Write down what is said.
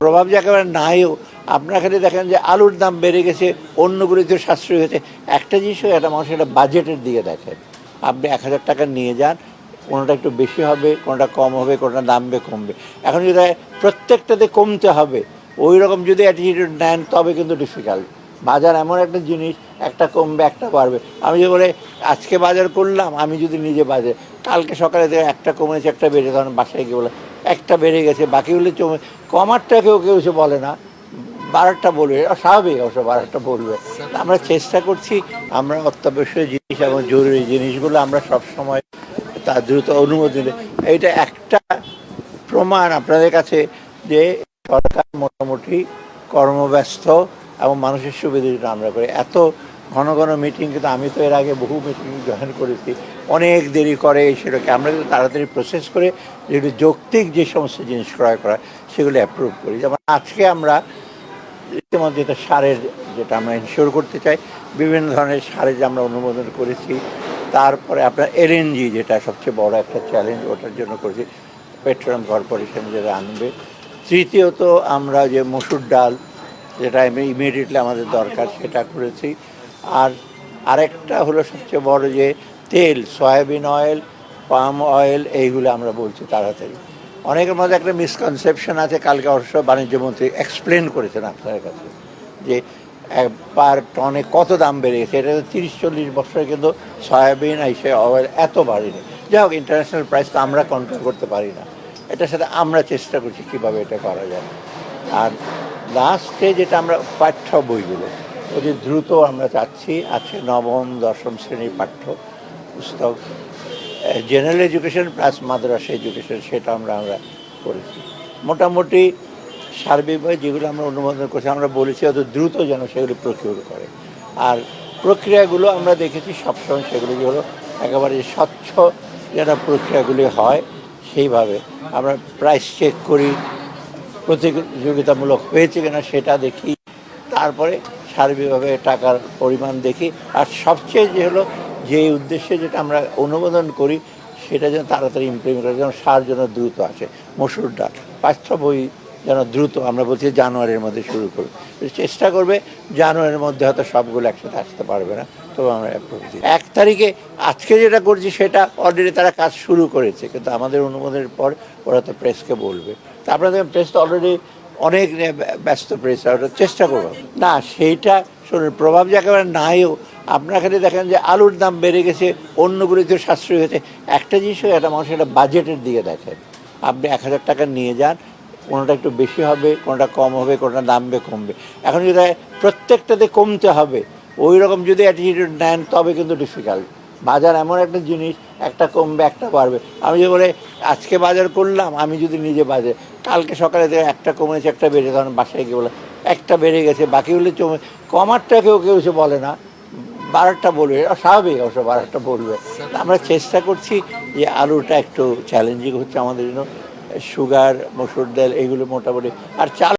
প্রভাব যে একেবারে নাইও। আপনারা খালি দেখেন যে আলুর দাম বেড়ে গেছে অন্যগুলিতে সাশ্রয় হয়েছে। একটা জিনিসও একটা মানুষ একটা বাজেটের দিকে দেখেন। আপনি এক হাজার টাকা নিয়ে যান, কোনোটা একটু বেশি হবে, কোনোটা কম হবে, কোনোটা দামবে কমবে। এখন যদি প্রত্যেকটাতে কমতে হবে। ওই রকম যদি অ্যাটিটিউড নেন, তবে কিন্তু ডিফিকাল্ট বাজার এমন একটা জিনিস, একটা কমবে, একটা বাড়বে। আমি যে বলে, আজকে বাজার করলাম, আমি যদি নিজে বাজার, কালকে সকালে একটা কমেছে, একটা বেড়ে তখন বাসায় গিয়ে বলে একটা বেড়ে গেছে বাকিগুলো চমে কমারটা কেউ কেউ এসে বলে না। বারোটা বলবে, এটা স্বাভাবিক অবশ্য বারোটা বলবে। আমরা চেষ্টা করছি, আমরা অত্যাবশ্যক জিনিস এবং জরুরি জিনিসগুলো আমরা সব সময় তার দ্রুত অনুমোদন। এইটা একটা প্রমাণ আপনাদের কাছে যে সরকার মোটামুটি কর্মব্যস্ত এবং মানুষের জন্য আমরা করি। এত ঘন ঘন মিটিং কিন্তু আমি তো এর আগে বহু মিটিং জয়েন করেছি। অনেক দেরি করে সেটাকে। আমরা কিন্তু তাড়াতাড়ি প্রসেস করে যেগুলো যৌক্তিক যে সমস্ত জিনিস ক্রয় করা, সেগুলো অ্যাপ্রুভ করি। যেমন আজকে আমরা ইতিমধ্যে যেটা সারের যেটা আমরা ইনশিওর করতে চাই, বিভিন্ন ধরনের সারের যে আমরা অনুমোদন করেছি, তারপরে আপনার এলএনজি যেটা সবচেয়ে বড় একটা চ্যালেঞ্জ ওটার জন্য করেছি। পেট্রোলিয়াম কর্পোরেশন যেটা আনবে। তৃতীয়ত আমরা যে মসুর ডাল, যেটা ইমিডিয়েটলি আমাদের দরকার, সেটা করেছি। আর আরেকটা হলো সবচেয়ে বড় যে তেল, সয়াবিন অয়েল, পাম অয়েল, এইগুলো আমরা বলছি তাড়াতাড়ি। অনেকের মধ্যে একটা মিসকনসেপশন আছে, কালকে অবশ্য বাণিজ্যমন্ত্রী এক্সপ্লেন করেছেন আপনার কাছে যে পার টনে কত দাম বেড়ে গেছে এটা তো তিরিশ, চল্লিশ বছরে কিন্তু সয়াবিন এসে অয়েল এত বাড়েনি। যাই হোক ইন্টারন্যাশনাল প্রাইস তো আমরা কন্ট্রোল করতে পারি না। এটার সাথে আমরা চেষ্টা করছি কীভাবে এটা করা যায়। আর লাস্টে যেটা আমরা পাঠ্য বইগুলো অতি দ্রুত আমরা চাচ্ছি আছে নবম, দশম শ্রেণির পাঠ্য পুস্তক জেনারেল এডুকেশন প্লাস মাদ্রাসা এডুকেশন সেটা আমরা আমরা করেছি। মোটামুটি সার্বিকভাবে যেগুলো আমরা অনুমোদন করছি, আমরা বলেছি অত দ্রুত যেন সেগুলি প্রকিউর করে। আর প্রক্রিয়াগুলো আমরা দেখেছি সবসময় সেগুলো হলো একেবারে স্বচ্ছ যেন প্রক্রিয়াগুলি হয়, সেইভাবে আমরা প্রাইস চেক করি, প্রতিযোগিতামূলক হয়েছে কিনা সেটা দেখি, তারপরে সার্বিকভাবে টাকার পরিমাণ দেখি। আর সবচেয়ে যে হলো, যে উদ্দেশ্যে যেটা আমরা অনুমোদন করি, সেটা যেন তাড়াতাড়ি ইমপ্লিমেন্ট করে যেন সার যেন দ্রুত আসে, মসুর ডাল পাঠ্য বই যেন দ্রুত আমরা বলছি জানুয়ারির মধ্যে শুরু করব চেষ্টা করবে, জানুয়ারির মধ্যে হয়তো সবগুলো একসাথে আসতে পারবে না, তবে আমরা অ্যাপ্রুভ এক তারিখে আজকে যেটা করছি, সেটা অলরেডি তারা কাজ শুরু করেছে, কিন্তু আমাদের অনুমোদনের পর ওরা তো প্রেসকে বলবে। তা আপনাদের প্রেস তো অলরেডি অনেক ব্যস্ত প্রেস ওটা চেষ্টা করব না, সেইটা শুনুন, প্রভাব যে একেবারে নাইও। আপনারা খালি দেখেন যে আলুর দাম বেড়ে গেছে অন্যগুলিতে সাশ্রয় হয়েছে। একটা জিনিসও একটা মানুষ একটা বাজেটের দিকে দেখেন। আপনি এক হাজার টাকা নিয়ে যান, কোনোটা একটু বেশি হবে, কোনোটা কম হবে, কোনোটা দামবে, কমবে। এখন যদি প্রত্যেকটাতে কমতে হবে। ওই রকম যদি অ্যাটিটিউড নেন, তবে কিন্তু ডিফিকাল্ট বাজার এমন একটা জিনিস, একটা কমবে, একটা বাড়বে। আমি যে বলে, আজকে বাজার করলাম, আমি যদি নিজে বাজার, কালকে সকালে দেখে একটা কমেছে, একটা বেড়ে তখন বাসায় গিয়ে বলে একটা বেড়ে গেছে বাকিগুলো চমে, কমারটা কেউ কেউ সে বলে না। বারোটা বলবে স্বাভাবিক অবশ্য বারোটা বলবে। আমরা চেষ্টা করছি যে আলুটা একটু চ্যালেঞ্জিং হচ্ছে আমাদের জন্য সুগার মসুর ডাল এইগুলো মোটামুটি, আর চাল